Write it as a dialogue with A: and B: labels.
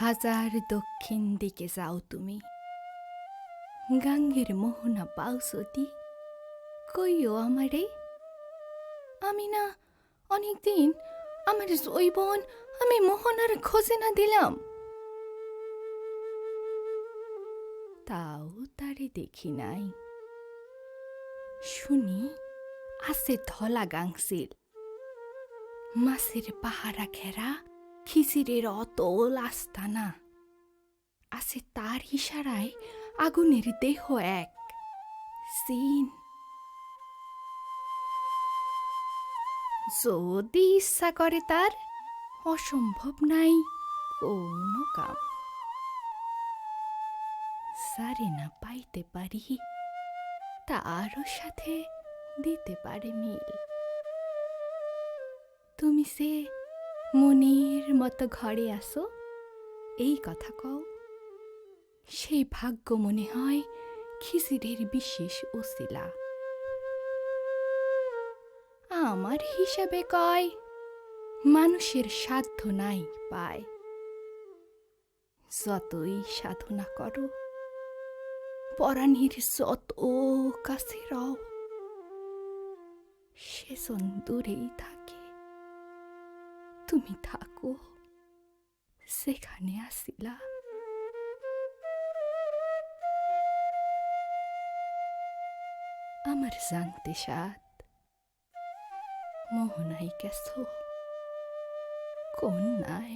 A: হাজার দক্ষিণ দিকে যাও তুমি। গাঙ্গের মোহনা পাও যদি, কইও আমারে, আমি না অনেকদিন আমার জৈবন আমি মোহনার খোঁজে না দিলাম। তাও তারে দেখি নাই। শুনি আছে ধলা গাংসিল মাছের পাহারা ঘেরা খিচিরের অতল আস্তানা। আছে তার ইশারায় আগুনের দেহ এক। সিন। যদি ইচ্ছা করে তার, অসম্ভব নাই কোনো কাম। সারে না পাইতে পারি, তারও সাথে দিতে পারে মিল। তুমি সে মনের মতো ঘরে আসো। এই কথা কও। সেই ভাগ্য মনে হয় খিচিরের বিশেষ ওসিলা। আমার হিসাবে কয়, মানুষের সাধ্য নাই পায়। যতই সাধনা করো, পরাণীর যত কাছে রও, সেজন দূরেই থাকে। তুমি থাকো। সেখানে আসিলা। আমার জানতে সাত মোহনাই কেছো কোন নাই